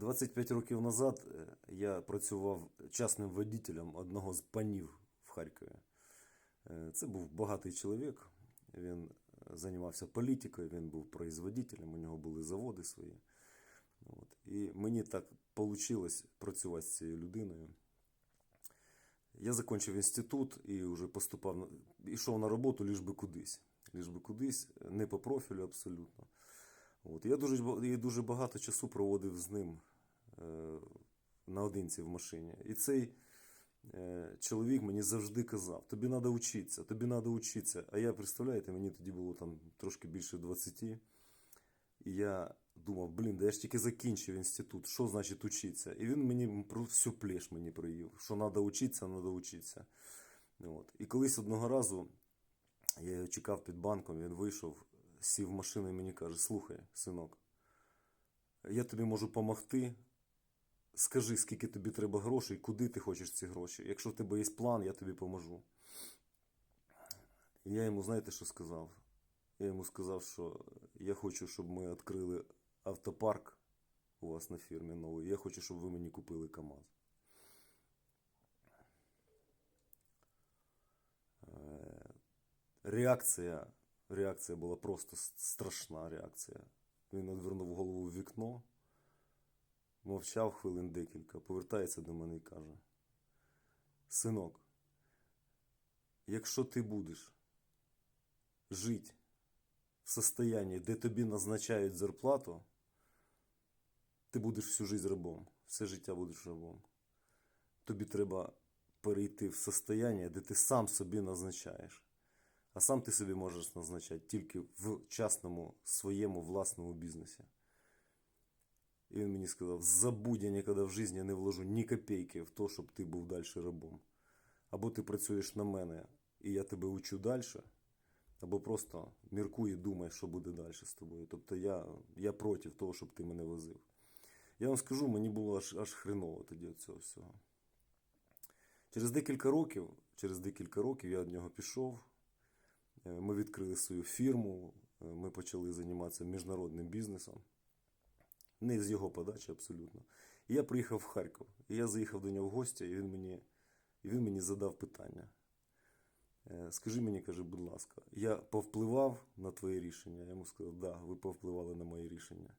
25 років назад е, я працював частним водителем одного з панів в Харкові. Е, Це був багатий чоловік. Він е, займався політикою, він був производителем, у нього були заводи свої. От. І мені так вийшло працювати з цією людиною. Я закінчив інститут і вже поступав йшов на роботу ліж би кудись. Ліж би кудись, не по профілю абсолютно. От. Я дуже, я дуже багато часу проводив з ним наодинці в машині. І цей е, чоловік мені завжди казав: тобі треба вчитися, тобі треба вчитися. А я, представляєте, мені тоді було там трошки більше 20. І я думав, блін, да я ж тільки закінчив інститут, що значить учитися? І він мені про всю плеш мені проїв, що треба вчитися, треба вчитися. От. І колись одного разу я його чекав під банком, він вийшов, сів в машину і мені каже: Слухай, синок, я тобі можу допомогти. Скажи, скільки тобі треба грошей, куди ти хочеш ці гроші. Якщо в тебе є план, я тобі поможу. І я йому, знаєте, що сказав? Я йому сказав, що я хочу, щоб ми відкрили автопарк у вас на фірмі новий. Я хочу, щоб ви мені купили КАМАЗ. Е, Реакція, реакція була просто страшна реакція. Він відвернув голову в вікно, мовчав хвилин декілька, повертається до мене і каже: Синок, якщо ти будеш жити в состоянии, де тобі назначають зарплату, ти будеш всю жизнь рабом, все життя будеш рабом. Тобі треба перейти в состояние, де ти сам собі назначаєш. А сам ти собі можеш назначати тільки в частному своєму власному бізнесі. І він мені сказав: забудь, я ніколи в житті не вложу ні копійки в те, щоб ти був далі рабом. Або ти працюєш на мене, і я тебе учу далі, або просто міркуй і думай, що буде далі з тобою. Тобто я, я проти того, щоб ти мене возив. Я вам скажу, мені було аж, аж хреново тоді від цього всього. Через декілька років, через декілька років я від нього пішов. Е, Ми відкрили свою фірму, е, ми почали займатися міжнародним бізнесом. Не з його подачі абсолютно. Я приїхав в Харків. І я заїхав до нього в гості, і він мені, і він мені задав питання. Е, Скажи мені, каже, будь ласка, я повпливав на твоє рішення? Я йому сказав, да, ви повпливали на моє рішення.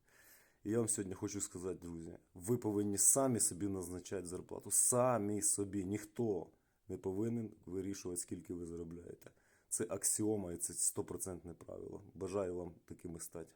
І я вам сьогодні хочу сказати, друзі, ви повинні самі собі назначати зарплату. Самі собі. Ніхто не повинен вирішувати, скільки ви заробляєте. Це аксіома і це стопроцентне правило. Бажаю вам такими стати.